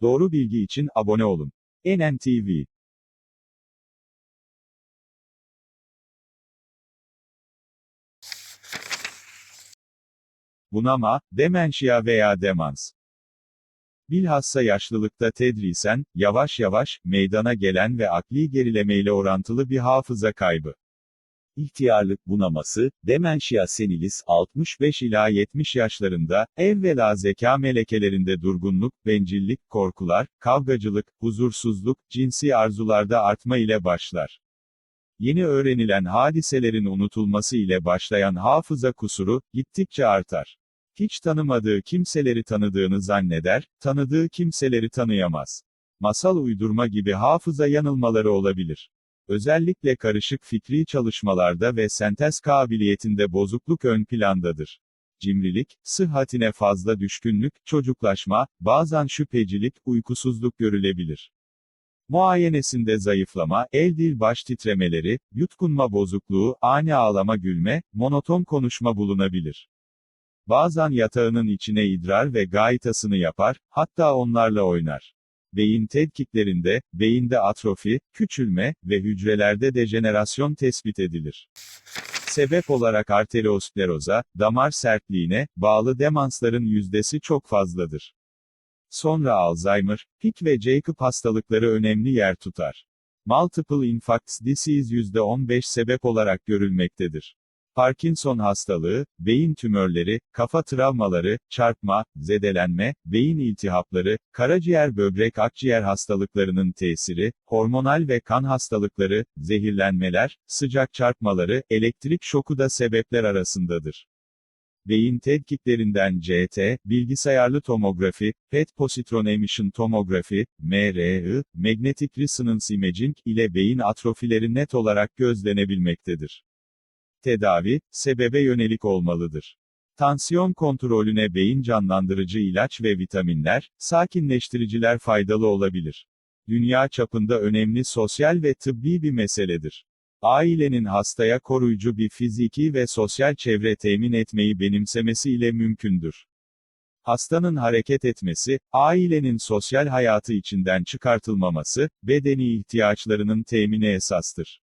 Doğru bilgi için abone olun. NNTV Bunama, demenşia veya demans. Bilhassa yaşlılıkta tedrisen, yavaş yavaş, meydana gelen ve akli gerilemeyle orantılı bir hafıza kaybı. İhtiyarlık bunaması, demenşia senilis 65 ila 70 yaşlarında, evvela zeka melekelerinde durgunluk, bencillik, korkular, kavgacılık, huzursuzluk, cinsi arzularda artma ile başlar. Yeni öğrenilen hadiselerin unutulması ile başlayan hafıza kusuru, gittikçe artar. Hiç tanımadığı kimseleri tanıdığını zanneder, tanıdığı kimseleri tanıyamaz. Masal uydurma gibi hafıza yanılmaları olabilir. Özellikle karışık fikri çalışmalarda ve sentez kabiliyetinde bozukluk ön plandadır. Cimrilik, sıhhatine fazla düşkünlük, çocuklaşma, bazen şüphecilik, uykusuzluk görülebilir. Muayenesinde zayıflama, el dil baş titremeleri, yutkunma bozukluğu, ani ağlama gülme, monoton konuşma bulunabilir. Bazen yatağının içine idrar ve gaitasını yapar, hatta onlarla oynar. Beyin tetkiklerinde, beyinde atrofi, küçülme ve hücrelerde dejenerasyon tespit edilir. Sebep olarak arterioskleroza, damar sertliğine, bağlı demansların yüzdesi çok fazladır. Sonra Alzheimer, Pick ve Jacob hastalıkları önemli yer tutar. Multiple infarct disease %15 sebep olarak görülmektedir. Parkinson hastalığı, beyin tümörleri, kafa travmaları, çarpma, zedelenme, beyin iltihapları, karaciğer böbrek akciğer hastalıklarının tesiri, hormonal ve kan hastalıkları, zehirlenmeler, sıcak çarpmaları, elektrik şoku da sebepler arasındadır. Beyin tetkiklerinden CT, bilgisayarlı tomografi, PET positron emission tomografi, MRI, magnetic resonance imaging ile beyin atrofileri net olarak gözlenebilmektedir. Tedavi, sebebe yönelik olmalıdır. Tansiyon kontrolüne beyin canlandırıcı ilaç ve vitaminler, sakinleştiriciler faydalı olabilir. Dünya çapında önemli sosyal ve tıbbi bir meseledir. Ailenin hastaya koruyucu bir fiziki ve sosyal çevre temin etmeyi benimsemesi ile mümkündür. Hastanın hareket etmesi, ailenin sosyal hayatı içinden çıkartılmaması, bedeni ihtiyaçlarının temini esastır.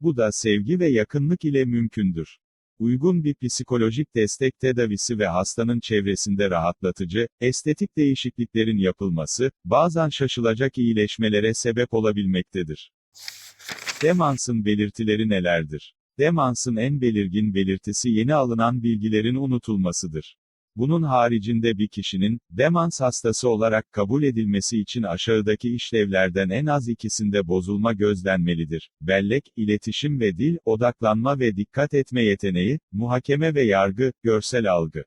Bu da sevgi ve yakınlık ile mümkündür. Uygun bir psikolojik destek tedavisi ve hastanın çevresinde rahatlatıcı, estetik değişikliklerin yapılması, bazen şaşılacak iyileşmelere sebep olabilmektedir. Demansın belirtileri nelerdir? Demansın en belirgin belirtisi yeni alınan bilgilerin unutulmasıdır. Bunun haricinde bir kişinin, demans hastası olarak kabul edilmesi için aşağıdaki işlevlerden en az ikisinde bozulma gözlenmelidir. Bellek, iletişim ve dil, odaklanma ve dikkat etme yeteneği, muhakeme ve yargı, görsel algı.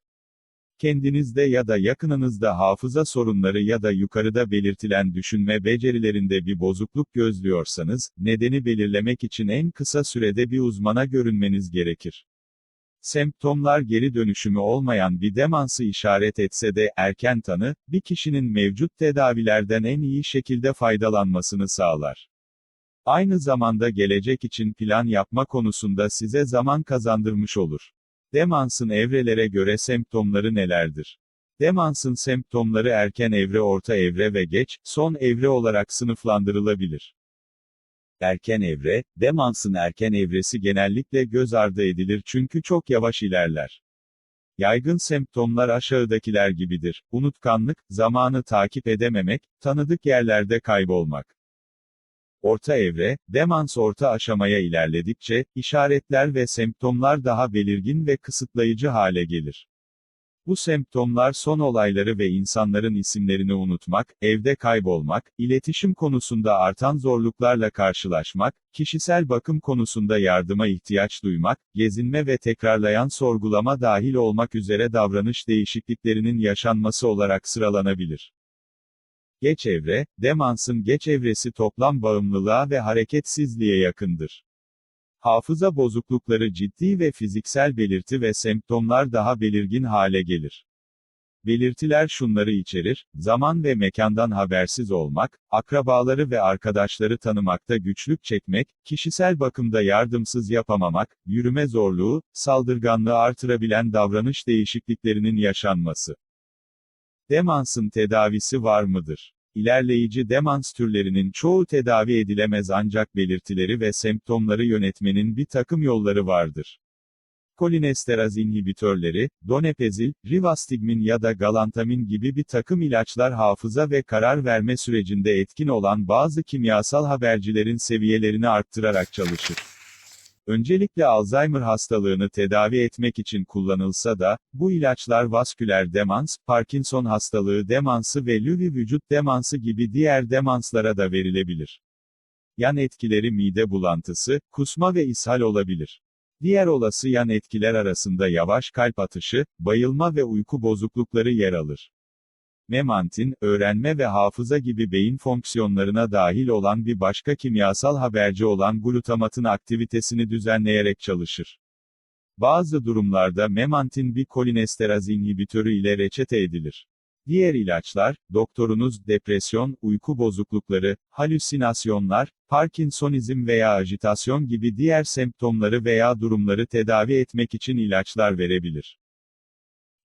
Kendinizde ya da yakınınızda hafıza sorunları ya da yukarıda belirtilen düşünme becerilerinde bir bozukluk gözlüyorsanız, nedeni belirlemek için en kısa sürede bir uzmana görünmeniz gerekir. Semptomlar geri dönüşümü olmayan bir demansı işaret etse de, erken tanı, bir kişinin mevcut tedavilerden en iyi şekilde faydalanmasını sağlar. Aynı zamanda gelecek için plan yapma konusunda size zaman kazandırmış olur. Demansın evrelere göre semptomları nelerdir? Demansın semptomları erken evre, orta evre ve geç, son evre olarak sınıflandırılabilir. Erken evre, demansın erken evresi genellikle göz ardı edilir çünkü çok yavaş ilerler. Yaygın semptomlar aşağıdakiler gibidir. Unutkanlık, zamanı takip edememek, tanıdık yerlerde kaybolmak. Orta evre, demans orta aşamaya ilerledikçe, işaretler ve semptomlar daha belirgin ve kısıtlayıcı hale gelir. Bu semptomlar son olayları ve insanların isimlerini unutmak, evde kaybolmak, iletişim konusunda artan zorluklarla karşılaşmak, kişisel bakım konusunda yardıma ihtiyaç duymak, gezinme ve tekrarlayan sorgulama dahil olmak üzere davranış değişikliklerinin yaşanması olarak sıralanabilir. Geç evre, demansın geç evresi toplam bağımlılığa ve hareketsizliğe yakındır. Hafıza bozuklukları ciddi ve fiziksel belirti ve semptomlar daha belirgin hale gelir. Belirtiler şunları içerir, zaman ve mekandan habersiz olmak, akrabaları ve arkadaşları tanımakta güçlük çekmek, kişisel bakımda yardımsız yapamamak, yürüme zorluğu, saldırganlığı artırabilen davranış değişikliklerinin yaşanması. Demansın tedavisi var mıdır? İlerleyici demans türlerinin çoğu tedavi edilemez ancak belirtileri ve semptomları yönetmenin bir takım yolları vardır. Kolinesteraz inhibitörleri, donepezil, rivastigmin ya da galantamin gibi bir takım ilaçlar hafıza ve karar verme sürecinde etkin olan bazı kimyasal habercilerin seviyelerini arttırarak çalışır. Öncelikle Alzheimer hastalığını tedavi etmek için kullanılsa da, bu ilaçlar vasküler demans, Parkinson hastalığı demansı ve Lewy vücut demansı gibi diğer demanslara da verilebilir. Yan etkileri mide bulantısı, kusma ve ishal olabilir. Diğer olası yan etkiler arasında yavaş kalp atışı, bayılma ve uyku bozuklukları yer alır. Memantin, öğrenme ve hafıza gibi beyin fonksiyonlarına dahil olan bir başka kimyasal haberci olan glutamatın aktivitesini düzenleyerek çalışır. Bazı durumlarda memantin bir kolinesteraz inhibitörü ile reçete edilir. Diğer ilaçlar, doktorunuz depresyon, uyku bozuklukları, halüsinasyonlar, Parkinsonizm veya ajitasyon gibi diğer semptomları veya durumları tedavi etmek için ilaçlar verebilir.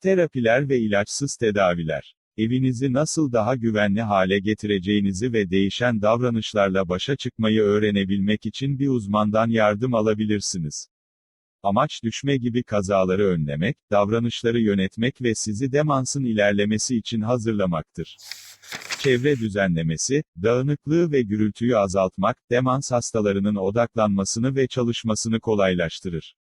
Terapiler ve ilaçsız tedaviler Evinizi nasıl daha güvenli hale getireceğinizi ve değişen davranışlarla başa çıkmayı öğrenebilmek için bir uzmandan yardım alabilirsiniz. Amaç düşme gibi kazaları önlemek, davranışları yönetmek ve sizi demansın ilerlemesi için hazırlamaktır. Çevre düzenlemesi, dağınıklığı ve gürültüyü azaltmak, demans hastalarının odaklanmasını ve çalışmasını kolaylaştırır.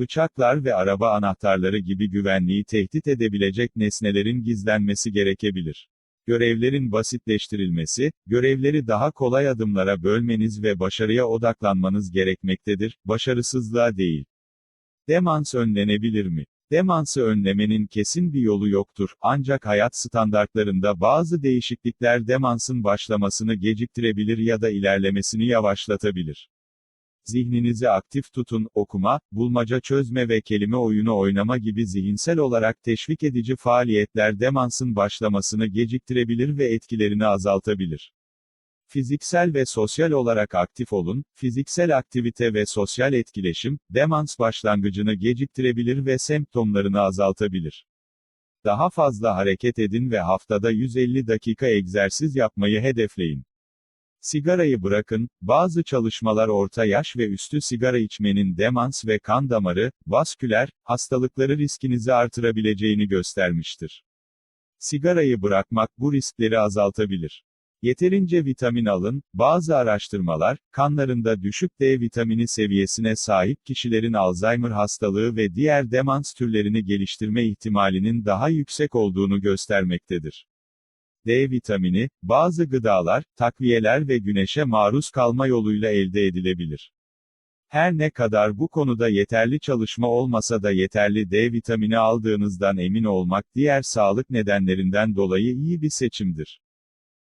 Bıçaklar ve araba anahtarları gibi güvenliği tehdit edebilecek nesnelerin gizlenmesi gerekebilir. Görevlerin basitleştirilmesi, görevleri daha kolay adımlara bölmeniz ve başarıya odaklanmanız gerekmektedir, başarısızlığa değil. Demans önlenebilir mi? Demansı önlemenin kesin bir yolu yoktur, ancak hayat standartlarında bazı değişiklikler demansın başlamasını geciktirebilir ya da ilerlemesini yavaşlatabilir. Zihninizi aktif tutun, okuma, bulmaca çözme ve kelime oyunu oynama gibi zihinsel olarak teşvik edici faaliyetler demansın başlamasını geciktirebilir ve etkilerini azaltabilir. Fiziksel ve sosyal olarak aktif olun, fiziksel aktivite ve sosyal etkileşim, demans başlangıcını geciktirebilir ve semptomlarını azaltabilir. Daha fazla hareket edin ve haftada 150 dakika egzersiz yapmayı hedefleyin. Sigarayı bırakın, bazı çalışmalar orta yaş ve üstü sigara içmenin demans ve kan damarı, vasküler, hastalıkları riskinizi artırabileceğini göstermiştir. Sigarayı bırakmak bu riskleri azaltabilir. Yeterince vitamin alın, bazı araştırmalar, kanlarında düşük D vitamini seviyesine sahip kişilerin Alzheimer hastalığı ve diğer demans türlerini geliştirme ihtimalinin daha yüksek olduğunu göstermektedir. D vitamini, bazı gıdalar, takviyeler ve güneşe maruz kalma yoluyla elde edilebilir. Her ne kadar bu konuda yeterli çalışma olmasa da yeterli D vitamini aldığınızdan emin olmak diğer sağlık nedenlerinden dolayı iyi bir seçimdir.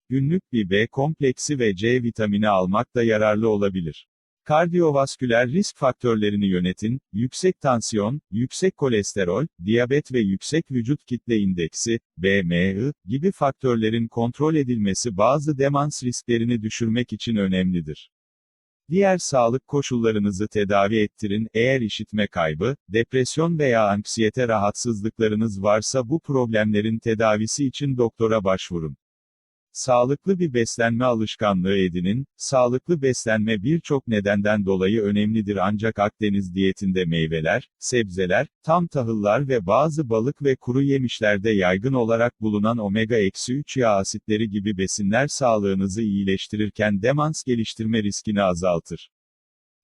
Günlük bir B kompleksi ve C vitamini almak da yararlı olabilir. Kardiyovasküler risk faktörlerini yönetin, yüksek tansiyon, yüksek kolesterol, diyabet ve yüksek vücut kitle indeksi, BMI, gibi faktörlerin kontrol edilmesi bazı demans risklerini düşürmek için önemlidir. Diğer sağlık koşullarınızı tedavi ettirin, eğer işitme kaybı, depresyon veya anksiyete rahatsızlıklarınız varsa bu problemlerin tedavisi için doktora başvurun. Sağlıklı bir beslenme alışkanlığı edinin, sağlıklı beslenme birçok nedenden dolayı önemlidir ancak Akdeniz diyetinde meyveler, sebzeler, tam tahıllar ve bazı balık ve kuru yemişlerde yaygın olarak bulunan omega-3 yağ asitleri gibi besinler sağlığınızı iyileştirirken demans geliştirme riskini azaltır.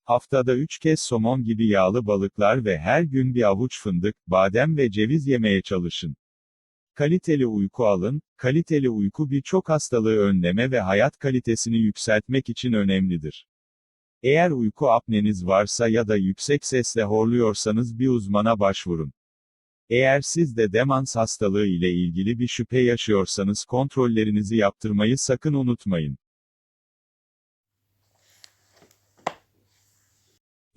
Haftada 3 kez somon gibi yağlı balıklar ve her gün bir avuç fındık, badem ve ceviz yemeye çalışın. Kaliteli uyku alın, kaliteli uyku birçok hastalığı önleme ve hayat kalitesini yükseltmek için önemlidir. Eğer uyku apneniz varsa ya da yüksek sesle horluyorsanız bir uzmana başvurun. Eğer siz de demans hastalığı ile ilgili bir şüphe yaşıyorsanız kontrollerinizi yaptırmayı sakın unutmayın.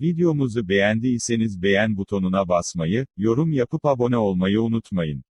Videomuzu beğendiyseniz beğen butonuna basmayı, yorum yapıp abone olmayı unutmayın.